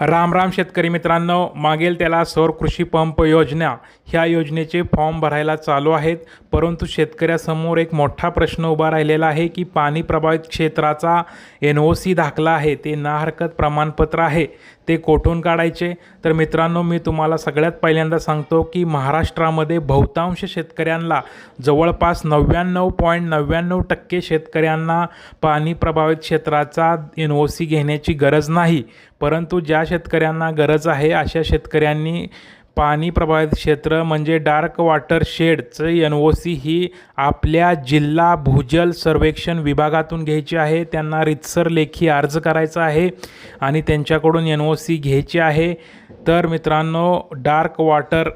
राम राम शेतकरी मित्रांनो मागेल त्याला सौर कृषी पंप योजना ह्या योजनेचे फॉर्म भरायला चालू आहेत. परंतु शेतकऱ्यासमोर एक मोठा प्रश्न उभा राहिलेला आहे की पाणी प्रभावित क्षेत्राचा एन ओ सी दाखला आहे ते ना हरकत प्रमाणपत्र आहे ते कोठून काढायचे? तर मित्रांनो मी तुम्हाला सगळ्यात पहिल्यांदा सांगतो की महाराष्ट्रामध्ये बहुतांश शेतकऱ्यांना जवळपास नव्याण्णव पॉईंट नव्याण्णव टक्के शेतकऱ्यांना पाणी प्रभावित क्षेत्राचा एन ओ सी घेण्याची गरज नाही. परंतु ज्या शेतकऱ्यांना गरज आहे अशा शेतकऱ्यांनी पाणी प्रभावित क्षेत्र म्हणजे डार्क वॉटर शेडचं एन ओ सी ही आपल्या जिल्हा भूजल सर्वेक्षण विभागातून घ्यायची आहे. त्यांना रितसर लेखी अर्ज करायचा आहे आणि त्यांच्याकडून एन ओ सी घ्यायची आहे. तर मित्रांनो dark water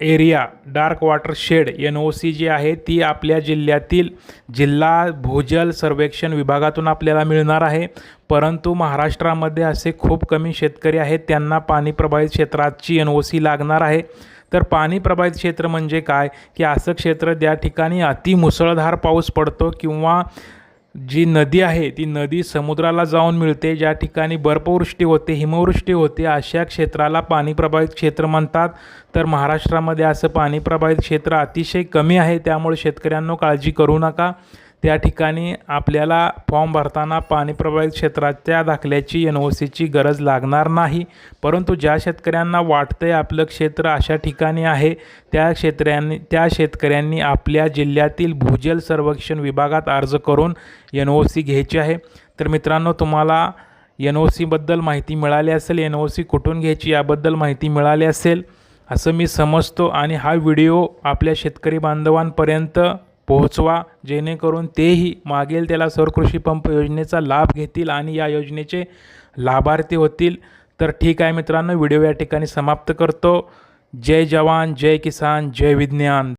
area dark water shade N O C जी आहे ती आपल्या जिल्ह्यातील जिल्हा भूजल सर्वेक्षण विभागातून आपल्याला मिळणार आहे. परंतु महाराष्ट्रामध्ये असे खूप कमी शेतकरी आहेत त्यांना पाणी प्रभावित क्षेत्राची एन ओ सी लागणार आहे. तर पाणी प्रभावित क्षेत्र म्हणजे काय? की असं क्षेत्र ज्या ठिकाणी अतिमुसळधार पाऊस पडतो किंवा जी नदी आहे ती नदी समुद्राला जाऊन मिळते ज्या ठिकाणी बर्फवृष्टी होते हिमवृष्टी होते अशा क्षेत्राला पाणी प्रभावित क्षेत्र म्हणतात. तर महाराष्ट्रामध्ये असं पाणी प्रभावित क्षेत्र अतिशय कमी आहे त्यामुळे शेतकऱ्यांना काळजी करू नका. त्या ठिकाणी आपल्याला फॉर्म भरताना पाणी प्रभावित क्षेत्राच्या दाखल्याची एन ओ सीची गरज लागणार नाही. परंतु ज्या शेतकऱ्यांना वाटतंय आपलं क्षेत्र अशा ठिकाणी आहे त्या क्षेत्र्यांनी त्या शेतकऱ्यांनी आपल्या जिल्ह्यातील भूजल सर्वेक्षण विभागात अर्ज करून एन ओ सी घ्यायची आहे. तर मित्रांनो तुम्हाला एन ओ सीबद्दल माहिती मिळाली असेल एन ओ सी कुठून घ्यायची याबद्दल माहिती मिळाली असेल असं मी समजतो. आणि हा व्हिडिओ आपल्या शेतकरी बांधवांपर्यंत पोहोचवा जेणेकरून तेही मागेल त्याला सौर कृषी पंप योजनेचा लाभ घेतील आणि या योजनेचे लाभार्थी होतील. तर ठीक आहे मित्रांनो व्हिडिओ या ठिकाणी समाप्त करतो. जय जवान जय किसान जय विज्ञान.